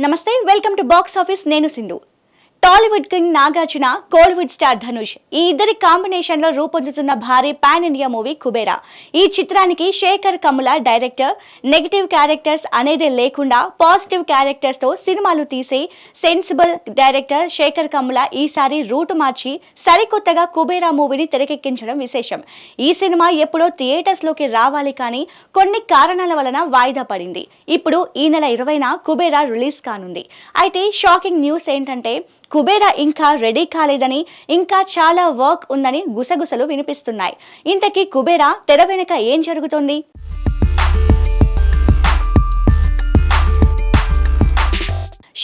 నమస్తే welcome to box office. నేను Sindhu. Tollywood king Nagarjuna Kollywood star Dhanush ఈ ఇద్దరి కాంబినేషన్లో రూపొందుతున్న భారీ పాన్ ఇండియా మూవీ కుబేరా. ఈ చిత్రానికి Sekhar Kammula director negative characters అనేది లేకుండా పాజిటివ్ క్యారెక్టర్స్తో సినిమాలు తీసి సెన్సిబుల్ డైరెక్టర్ శేఖర్ కమ్ముల ఈసారి రూటు మార్చి సరికొత్తగా కుబేరా మూవీని తెరకెక్కించడం విశేషం. ఈ సినిమా ఎప్పుడో థియేటర్స్లోకి రావాలి కానీ కొన్ని కారణాల వలన వాయిదా పడింది. ఇప్పుడు ఈ నెల ఇరవైన కుబేరా రిలీజ్ కానుంది. అయితే షాకింగ్ న్యూస్ ఏంటంటే కుబేరా ఇంకా రెడీ కాలేదని ఇంకా చాలా వర్క్ ఉందని గుసగుసలు వినిపిస్తున్నాయి. ఇంతకీ కుబేరా తెర వెనుక ఏం జరుగుతోంది?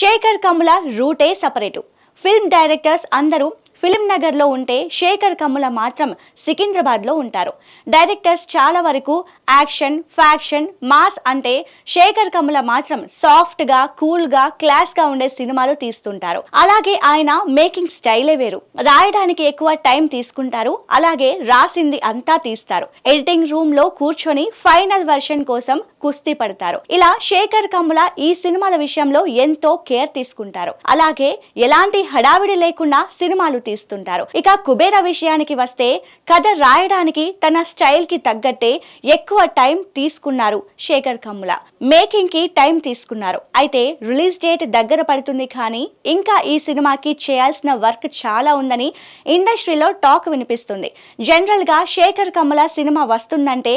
శేఖర్ కమ్ముల రూటే సపరేటు. ఫిల్మ్ డైరెక్టర్స్ అందరూ ఫిలిం నగర్లో ఉంటే శేఖర్ కమ్ముల మాత్రం సికింద్రాబాద్లో ఉంటారు. డైరెక్టర్స్ చాలా వరకు యాక్షన్ ఫ్యాక్షన్ మాస్ అంటే శేఖర్ కమ్ముల మాత్రం సాఫ్ట్గా కూల్గా క్లాస్గా ఉండే సినిమాలు తీస్తుంటారు. అలాగే ఆయన మేకింగ్ స్టైలే వేరు. రాయడానికి ఎక్కువ టైం తీసుకుంటారు. అలాగే రాసింది అంతా తీస్తారు. ఎడిటింగ్ రూమ్లో కూర్చొని ఫైనల్ వర్షన్ కోసం కుస్తీ పడతారు. ఇలా శేఖర్ కమ్ముల ఈ సినిమాల విషయంలో ఎంతో కేర్ తీసుకుంటారు. అలాగే ఎలాంటి హడావిడి లేకుండా సినిమాలు తీస్తుంటారు. ఇక కుబేర విషయానికి వస్తే కథ రాయడానికి తన స్టైల్కి తగ్గట్టే ఎక్కువ టైం తీసుకున్నారు శేఖర్ కమ్ముల. మేకింగ్కి టైం తీసుకున్నారు. అయితే రిలీజ్ డేట్ దగ్గర పడుతుంది కానీ ఇంకా ఈ సినిమాకి చేయాల్సిన వర్క్ చాలా ఉందని ఇండస్ట్రీలో టాక్ వినిపిస్తుంది. జనరల్గా శేఖర్ కమ్ముల సినిమా వస్తుందంటే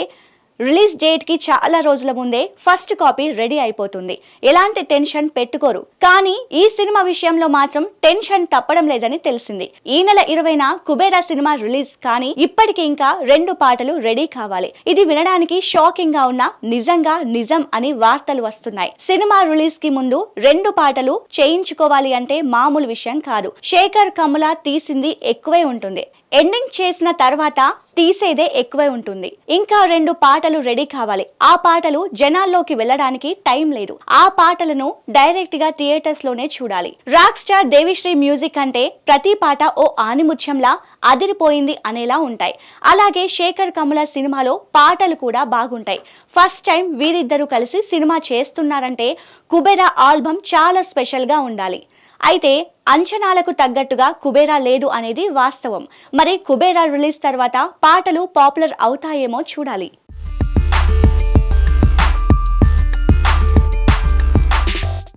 రిలీజ్ డేట్కి చాలా రోజుల ముందే ఫస్ట్ కాపీ రెడీ అయిపోతుంది. ఎలాంటి టెన్షన్ పెట్టుకోరు. కానీ ఈ సినిమా విషయంలో మాత్రం టెన్షన్ తప్పడం లేదని తెలిసింది. ఈ నెల ఇరవైన కుబేరా సినిమా రిలీజ్ కానీ ఇప్పటికి ఇంకా రెండు పాటలు రెడీ కావాలి. ఇది వినడానికి షాకింగ్గా ఉన్న నిజంగా నిజం అని వార్తలు వస్తున్నాయి. సినిమా రిలీజ్కి ముందు రెండు పాటలు చేయించుకోవాలి అంటే మామూలు విషయం కాదు. శేఖర్ కమల తీసింది ఎక్కువే ఉంటుంది. ఎండింగ్ చేసిన తర్వాత తీసేదే ఎక్కువై ఉంటుంది. ఇంకా రెండు పాటలు రెడీ కావాలి. ఆ పాటలు జనాల్లోకి వెళ్ళడానికి టైం లేదు. ఆ పాటలను డైరెక్ట్గా థియేటర్స్లోనే చూడాలి. రాక్ స్టార్ దేవిశ్రీ మ్యూజిక్ అంటే ప్రతి పాట ఓ ఆనిముత్యంలా అదిరిపోయింది అనేలా ఉంటాయి. అలాగే శేఖర్ కమల సినిమాలో పాటలు కూడా బాగుంటాయి. ఫస్ట్ టైం వీరిద్దరూ కలిసి సినిమా చేస్తున్నారంటే కుబేరా ఆల్బమ్ చాలా స్పెషల్గా ఉండాలి. అయితే అంచనాలకు తగ్గట్టుగా కుబేరా లేదు అనేది వాస్తవం. మరి కుబేరా రిలీజ్ తర్వాత పాటలు పాపులర్ అవుతాయేమో చూడాలి.